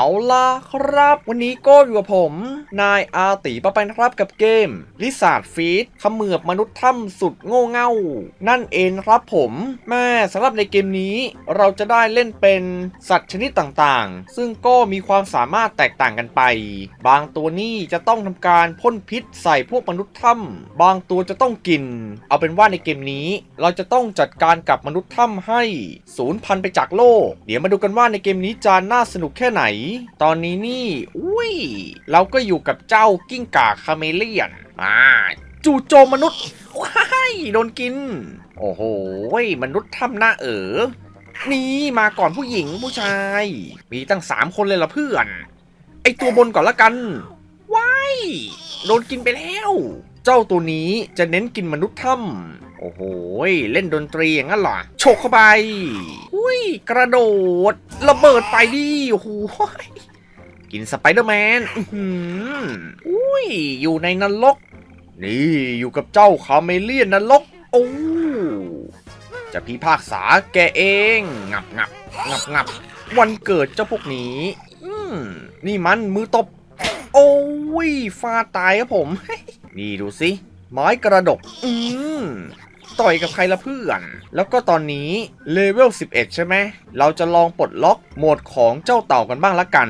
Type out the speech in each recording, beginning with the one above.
เอาล่ะครับ วันนี้ก็อยู่กับผม นายอาติปะไปนะครับกับเกมลิซาร์ดฟีดขมือบมนุษย์ถ้ำสุดโง่เง่า นั่นเองครับผมแม่สำหรับในเกมนี้ เราจะได้เล่นเป็นสัตว์ชนิดต่างๆ ซึ่งก็มีความสามารถแตกต่างกันไป บางตัวนี่จะต้องทำการพ่นพิษใส่พวกมนุษย์ถ้ำบางตัวจะต้องกิน เอาเป็นว่าในเกมนี้ เราจะต้องจัดการกับมนุษย์ถ้ำให้ศูนย์พันธุ์ไปจากโลก เดี๋ยวมาดูกันว่าในเกมนี้จะน่าสนุกแค่ไหนตอนนี้นี่ อุ้ย เราก็อยู่กับเจ้ากิ้งก่าคาเมเลียน อ่า จู่โจมมนุษย์ว้ายโดนกิน โอ้โหมนุษย์ถ้ำหน้าเอ๋อนี่มาก่อนผู้หญิงผู้ชาย มีตั้งสามคนเลยละเพื่อน ไอตัวบนก่อนละกัน ว้าย โดนกินไปแล้ว เจ้าตัวนี้จะเน้นกินมนุษย์ถ้ำโอ้โห เล่นดนตรีอย่างนั้นเหรอโฉกเข้าไป อุ้ย กระโดด ระเบิดไปดิโอ้โหกินสไปเดอร์แมนอื้อหืออุ้ย อยู่ในนรก นี่อยู่กับเจ้าคาเมเลียนนรก โอ้จะพิพากษาแกเอง งับงับงับงับ วันเกิดเจ้าพวกนี้ อืม นี่มันมือตบ โอ้ยฟาตายครับผม นี่ดูสิไม้กระดก อืมต่อยกับใครละเพื่อน แล้วก็ตอนนี้เลเวล 11 ใช่ไหม เราจะลองปลดล็อกโหมดของเจ้าเต่ากันบ้างละกัน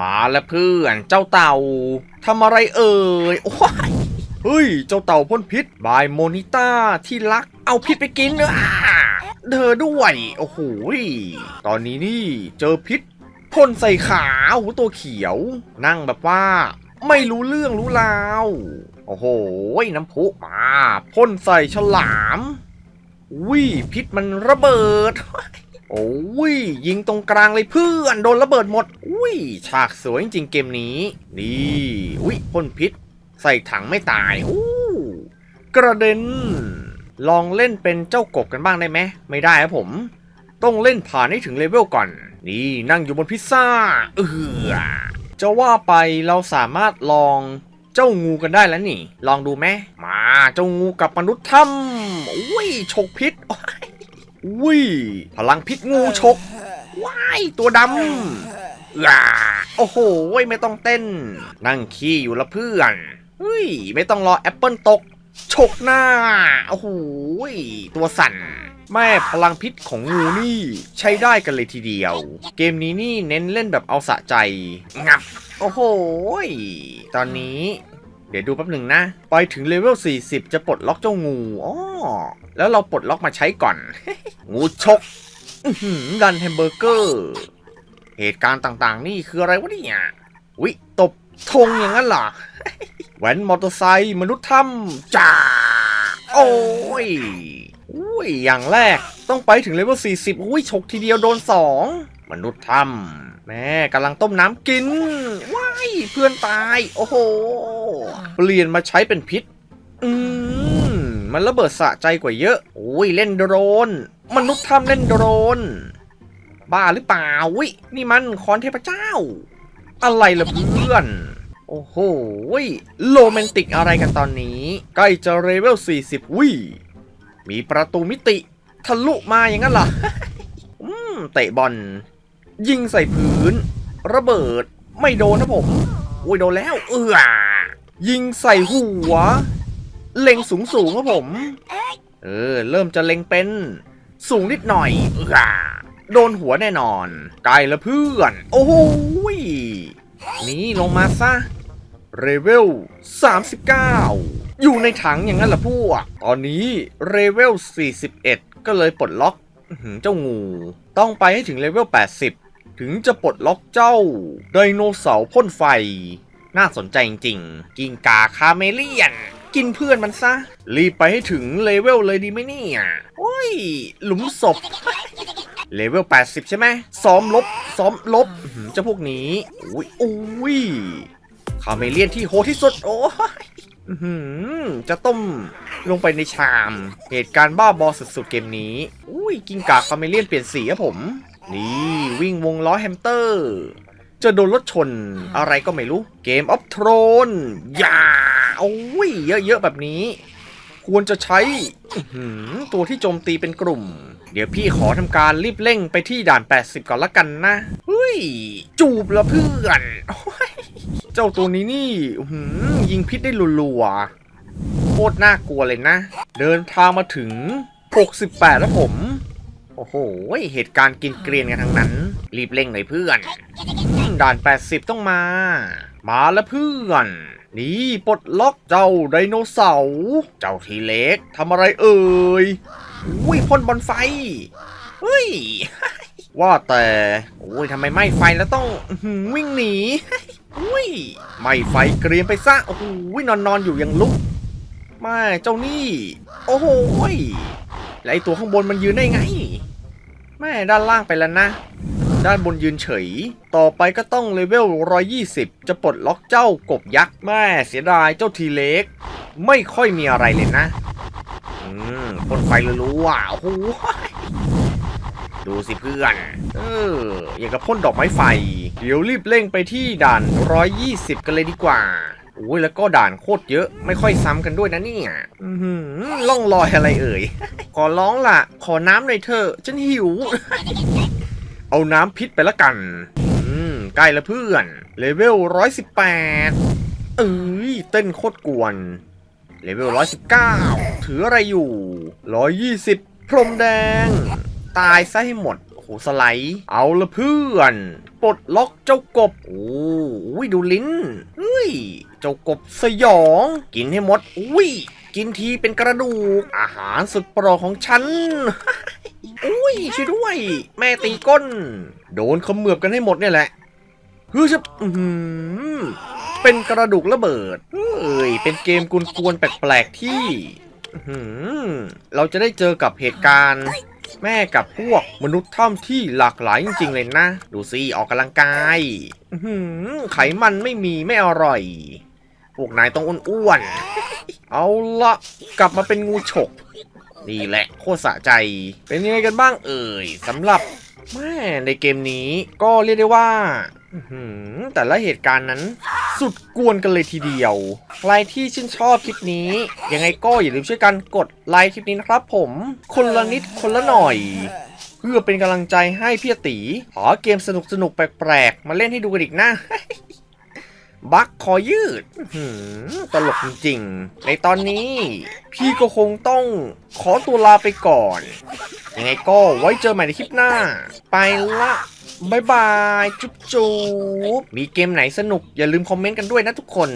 มาล้วเพื่อน เจ้าเต่าทำอะไรเอ่ย โอ้ย เฮ้ย เจ้าเต่าพ่นพิษ บายโมนิต้าที่รัก เอาพิษไปกินเนอะเธอด้วย โอ้โห ตอนนี้นี่เจอพิษ พ่นใส่ขาโอ้โหตัวเขียว นั่งแบบว่า ไม่รู้เรื่องรู้ราวโอ้โหน้ำพุมาพ่นใส่ฉลามวิพิษมันระเบิด โอ้ยยิงตรงกลางเลยเพื่อนโดนระเบิดหมดอุ้ยฉากสวยจริงเกมนี้นี่อุ้ยพ่นพิษ ใส่ถังไม่ตายอู้กระเด็น ลองเล่นเป็นเจ้ากบกันบ้างได้ไหมไม่ได้ครับผม ต้องเล่นผ่านให้ถึงเลเวลก่อน นี่นั่งอยู่บนพิซซ่า เออจะว่าไปเราสามารถลองเจ้างูกันได้แล้วนี่ ลองดูไหมมาเจ้างูกับมนุษย์ถ้ำอุ้ยฉกพิษอุ้ยพลังพิษงูฉกว้ายตัวดำอ่าโอ้โหไม่ต้องเต้น นั่งขี้อยู่ละเพื่อนเฮ้ยไม่ต้องรอแอปเปิลตกฉกหน้าโอ้โหตัวสั่น แม่พลังพิษของงูนี่ใช้ได้กันเลยทีเดียว เกมนี้นี่เน้นเล่นแบบเอาสะใจ งับ โอ้โห ตอนนี้ เดี๋ยวดูแป๊บหนึ่งนะ ไปถึงเลเวล 40 จะปลดล็อกเจ้างูอ๋อแล้วเราปลดล็อกมาใช้ก่อน งูฉกดันแฮมเบอร์เกอร์ เหตุการณ์ต่างๆ นี่คืออะไรวะเนี่ยวิตบธงอย่างนั้นเหรอแหวนมอเตอร์ไซค์มนุษย์ถ้ำจ้าโอ้ย ยอย่างแรกต้องไปถึงเลเวล40อุ้ยฉกทีเดียวโดน 2 มนุษย์ถ้ำแม่กำลังต้มน้ำกิน ว้าย เพื่อนตาย โอ้โห เปลี่ยนมาใช้เป็นพิษ อืม มันระเบิดสะใจกว่าเยอะ โอ้ย เล่นโดรน มนุษย์ถ้ำเล่นโดรน บ้าหรือเปล่าวินี่มันคอนเทพเจ้า อะไรล่ะเพื่อนโอ้โหโรแมนติกอะไรกันตอนนี้ ใกล้จะเลเวล40วิ มีประตูมิติทะลุมาอย่างนั้นเหรออืมเตะบอล ยิงใส่พื้น ระเบิดไม่โดนนะผมโอ้ยโดนแล้วเออยิงใส่หัว เล็งสูงสูงๆครับผม เออ เริ่มจะเล็งเป็น สูงนิดหน่อยเออโดนหัวแน่นอนไกลละเพื่อน โอ้โหยนี่ลงมาซะเรเวล39 อยู่ในถังอย่างนั้นล่ะพวก ตอนนี้เรเวล 41 ก็เลยปลดล็อกหือเจ้างู ต้องไปให้ถึงเลเวล 80 ถึงจะปลดล็อกเจ้า ไดโนเสาร์พ่นไฟ น่าสนใจจริงๆ กิงกาคาเมเลียน กินเพื่อนมันซะ รีบไปให้ถึงเลเวลเลยดีไหมเนี่ยโอ้ย หลุมศพเลเวล 80 ใช่ไหม ซ้อมลบ ซ้อมลบหือเจ้าพวกนี้ อุ้ยอุ้ยคาเมเลียนที่โหดที่สุด โอ้ย จะต้มลงไปในชาม เหตุการณ์บ้าบอสุดๆเกมนี้ อุ้ยกิงกาคาเมเลียนเปลี่ยนสีครับผม นี่วิ่งวงล้อแฮมสเตอร์ จะโดนรถชนอะไรก็ไม่รู้ เกมออฟทรอนอย่าโอ้ยเยอะๆแบบนี้ ควรจะใช้ตัวที่โจมตีเป็นกลุ่ม เดี๋ยวพี่ขอทำการรีบเร่งไปที่ด่าน 80 ก่อนละกันนะ เฮ้ย จูบละเพื่อนโอ้ย เจ้าตัวนี้นี่หือยิงพิษได้รัวๆโคตรน่ากลัวเลยนะ เดินทางมาถึง 68 แล้วผม โอ้โห เหตุการณ์กินเกรียนกันทั้งนั้น รีบเร่งหน่อยเพื่อน ด่าน 80 ต้องมา มาแล้วเพื่อน นี่ปลดล็อกเจ้าไดโนเสาร์ เจ้าทีเล็กทำอะไรเอ่ยอุ้ยพ่นบอลไฟเฮ้ยว่าแต่ โอ้ยทำไมไหม้ไฟแล้วต้องวิ่งหนี อุ้ยไม้ไฟเกรียมไปซะ โอ้โหนอนนอนอยู่ยังลุกแม่เจ้านี่ โอ้โหยแล้วไอตัวข้างบนมันยืนได้ไง แม่ด้านล่างไปแล้วนะ ด้านบนยืนเฉย ต่อไปก็ต้องเลเวล120 จะปลดล็อกเจ้ากบยักษ์ แม่เสียดายเจ้าทีเล็ก ไม่ค่อยมีอะไรเลยนะ อืมพ่นไฟรู้ว่าโอ้โห ดูสิเพื่อน เออ อย่างกับพ่นดอกไม้ไฟ เดี๋ยวรีบเร่งไปที่ด่าน 120 กันเลยดีกว่าโอ้ยแล้วก็ด่านโคตรเยอะไม่ค่อยซ้ำกันด้วยนะเนี่ยอือหือล่องลอยอะไรเอ่ย ขอร้องล่ะ ขอน้ำหน่อยเถอะฉันหิว เอาน้ำพิษไปละกัน อืมใกล้ล้วเพื่อน เลเวล 118 เอ้ยเต้นโคตรกวน เลเวล 119 ถืออะไรอยู่ 120 พรมแดง ตายซะให้หมด โอ้โห สไลด์ เอาละเพื่อน ปลดล็อกเจ้ากบ โอ้ยดูลิ้นเฮ้ย เจ้ากบสยอง กินให้หมด อุ้ย กินทีเป็นกระดูก อาหารสุดโปรดของฉันอุ้ยช่วยด้วย แม่ตีก้น โดนเขมือบกันให้หมดเนี่ยแหละเฮ้ยจะเป็นกระดูกระเบิด เอ้ย เป็นเกมกวนๆแปลกๆที่ เราจะได้เจอกับเหตุการณ์ แม่กับพวกมนุษย์ถ้ำที่หลากหลายจริงๆเลยนะ ดูสิออกกำลังกายหืไขมันไม่มีไม่อร่อย พวกนายต้องอ้วนๆเอาละกลับมาเป็นงูฉกนี่แหละโคตรสะใจ เป็นยังไงกันบ้างเอ่ยสำหรับแม่ในเกมนี้ก็เรียกได้ว่า แต่ละเหตุการณ์นั้นสุดกวนกันเลยทีเดียว ใครที่ชื่นชอบคลิปนี้ ยังไงก็อย่าลืมช่วยกันกดไลค์คลิปนี้นะครับผม คนละนิดคนละหน่อย เพื่อเป็นกำลังใจให้พี่ตีขอเกมสนุกสนุกแปลกๆ มาเล่นให้ดูกันอีกนะ บักคอยืดตลกจริงๆ ในตอนนี้ พี่ก็คงต้องขอตัวลาไปก่อน ยังไงก็ไว้เจอใหม่ในคลิปหน้า ไปละบายบาย จุ๊บจุ๊บมีเกมไหนสนุกอย่าลืมคอมเมนต์กันด้วยนะทุกคน